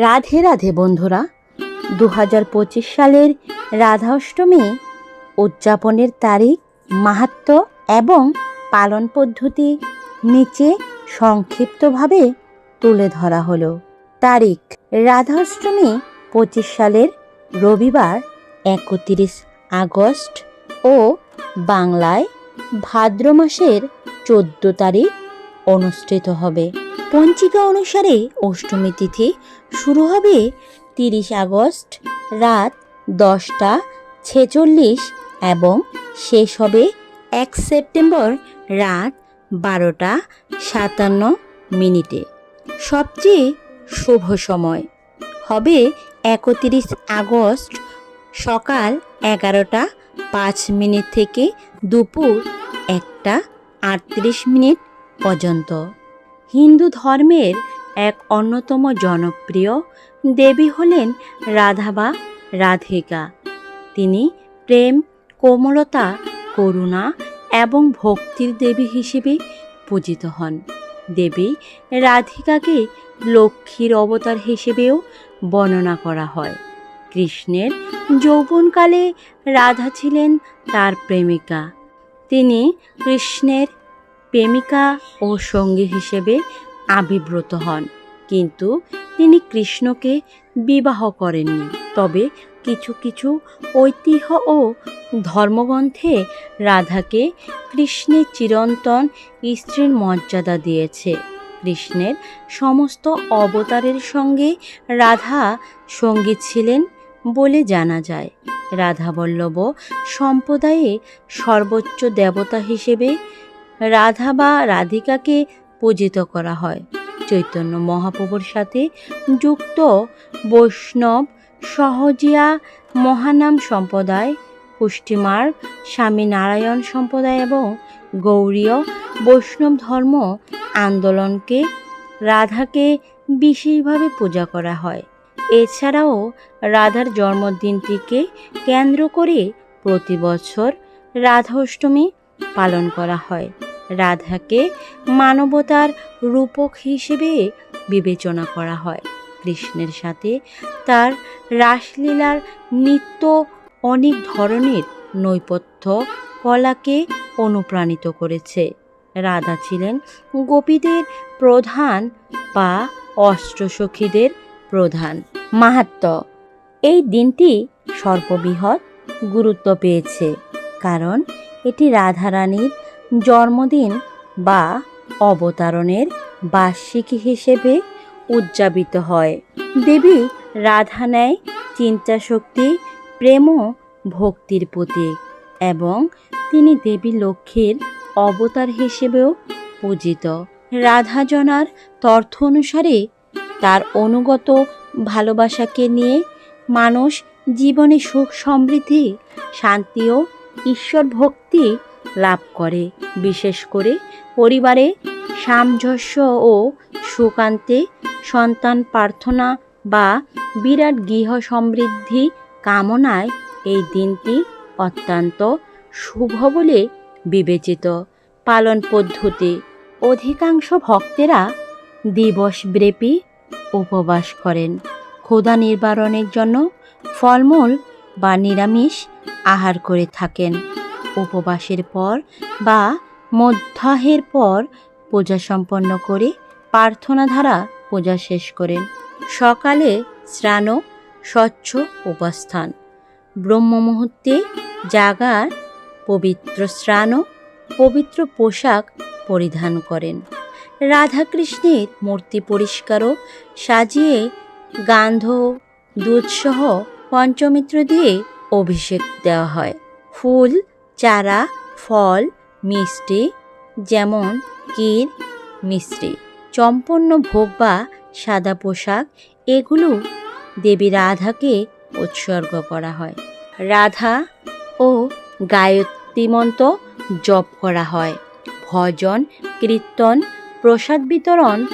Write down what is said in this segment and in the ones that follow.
রাধে রাধে বন্ধুরা দু হাজার পঁচিশ সালের রাধা অষ্টমী উদযাপনের তারিখ, মাহাত্ম এবং পালন পদ্ধতি নিচে সংক্ষিপ্তভাবে তুলে ধরা হলো। তারিখ রাধা অষ্টমী পঁচিশ সালের রবিবার, একত্রিশ আগস্ট ও বাংলায় ভাদ্র মাসের চোদ্দ তারিখ অনুষ্ঠিত হবে। পঞ্চিকা অনুসারে অষ্টমী তিথি শুরু হবে তিরিশ আগস্ট, রাত দশটা ছেচল্লিশ এবং শেষ হবে এক সেপ্টেম্বর, রাত বারোটা সাতান্ন মিনিটে। সবচেয়ে শুভ সময় হবে একত্রিশ আগস্ট, সকাল এগারোটা পাঁচ মিনিট থেকে দুপুর একটা আটত্রিশ মিনিট পর্যন্ত। হিন্দু ধর্মের এক অন্যতম জনপ্রিয় দেবী হলেন রাধা বা রাধিকা। তিনি প্রেম, কোমলতা, করুণা এবং ভক্তির দেবী হিসেবে পূজিত হন। দেবী রাধিকাকে লক্ষ্মীর অবতার হিসেবেও বর্ণনা করা হয়। কৃষ্ণের যৌবনকালে রাধা ছিলেন তার প্রেমিকা। তিনি কৃষ্ণের প্রেমিকা ও সঙ্গী হিসেবে আবির্ভূত হন। কিন্তু তিনি কৃষ্ণকে বিবাহ করেননি। তবে কিছু কিছু ঐতিহ্য ও ধর্মগ্রন্থে রাধাকে কৃষ্ণের চিরন্তন স্ত্রীর মর্যাদা দিয়েছে। কৃষ্ণের সমস্ত অবতারের সঙ্গে রাধা সঙ্গী ছিলেন বলে জানা যায়। রাধা বল্লভ সম্প্রদায়ে সর্বোচ্চ দেবতা হিসেবে রাধা বা রাধিকাকে পূজিত করা হয়। চৈতন্য মহাপ্রভুর সাথে যুক্ত বৈষ্ণব সহজিয়া মহানাম সম্প্রদায় পুষ্টিমার্গ স্বামী নারায়ণ সম্প্রদায় এবং গৌরীয় বৈষ্ণব ধর্ম আন্দোলনকে, রাধাকে বিশেষভাবে পূজা করা হয়। এছাড়াও রাধার জন্মদিনটিকে কেন্দ্র করে প্রতি বছর রাধা অষ্টমী পালন করা হয়। রাধাকে মানবতার রূপক হিসেবে বিবেচনা করা হয়। কৃষ্ণের সাথে তার রাসলীলার নিত্য অনেক ধরনের নৈপথ্য কলাকে অনুপ্রাণিত করেছে। রাধা ছিলেন গোপীদের প্রধান বা অষ্টসখীদের প্রধান। মাহাত্ম, এই দিনটি সর্ববৃহৎ গুরুত্ব পেয়েছে, কারণ এটি রাধারানীর জন্মদিন বা অবতারণের বার্ষিকী হিসেবে উদযাপিত হয়। দেবী রাধা নেয় চিন্তা শক্তি, প্রেম ভক্তির প্রতীক এবং তিনি দেবী লক্ষ্মীর অবতার হিসেবেও পূজিত। রাধাজনার তর্থ অনুসারে তার অনুগত ভালোবাসাকে নিয়ে মানুষ জীবনে সুখ সমৃদ্ধি শান্তি ও ঈশ্বর ভক্তি লাভ করে, বিশেষ করে পরিবারে সামঞ্জস্য ও সুকান্তে সন্তান প্রার্থনা বা বিরাট গৃহ সমৃদ্ধি কামনায় এই দিনটি অত্যন্ত শুভ বলে বিবেচিত। পালন পদ্ধতি, অধিকাংশ ভক্তেরা দিবস দিবসব্যাপী উপবাস করেন। ক্ষুধা নিবারণের জন্য ফলমূল বা নিরামিষ আহার করে থাকেন। উপবাসের পর বা মধ্যাহের পর পূজা সম্পন্ন করে প্রার্থনা দ্বারা পূজা শেষ করেন। সকালে স্নান স্বচ্ছ উপাস্থান। ব্রহ্ম মুহূর্তে জাগার পবিত্র স্নান পবিত্র পোশাক পরিধান করেন। রাধাকৃষ্ণের মূর্তি পরিষ্কারও সাজিয়ে গান্ধ দুধসহ পঞ্চমিত্র দিয়ে অভিষেক দেওয়া হয়। ফুল চারা, ফল, মিষ্টি, যেমন ক্ষীর, মিষ্টি, চম্পন্ন ভোগ বা সাদা পোশাক, এগুলো দেবী রাধাকে উৎসর্গ করা হয়। রাধা ও গায়ত্রী মন্ত্র জপ করা হয়। ভজন, কীর্তন, প্রসাদ বিতরণ,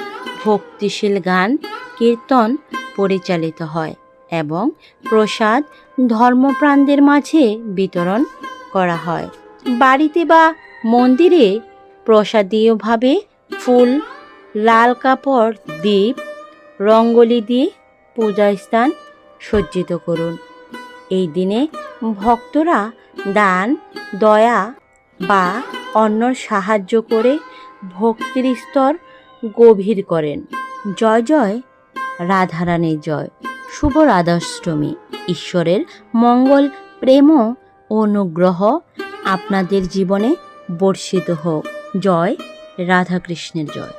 ভক্তিশীল গান, কীর্তন পরিচালিত হয় এবং প্রসাদ ধর্মপ্রাণদের মাঝে বিতরণ করা হয়। বাড়িতে বা মন্দিরে প্রসাদীয়ভাবে ফুল, লাল কাপড় দ্বীপ রঙ্গলি দিয়ে পূজা স্থান সজ্জিত করুন। এই দিনে ভক্তরা দান, দয়া বা অন্যর সাহায্য করে ভক্তির স্তর গভীর করেন। জয় জয়, রাধারানীর জয়। শুভ রাধাষ্টমী। ঈশ্বরের মঙ্গল, প্রেম অনুগ্রহ আপনাদের জীবনে বর্ষিত হোক। জয় রাধাকৃষ্ণের জয়।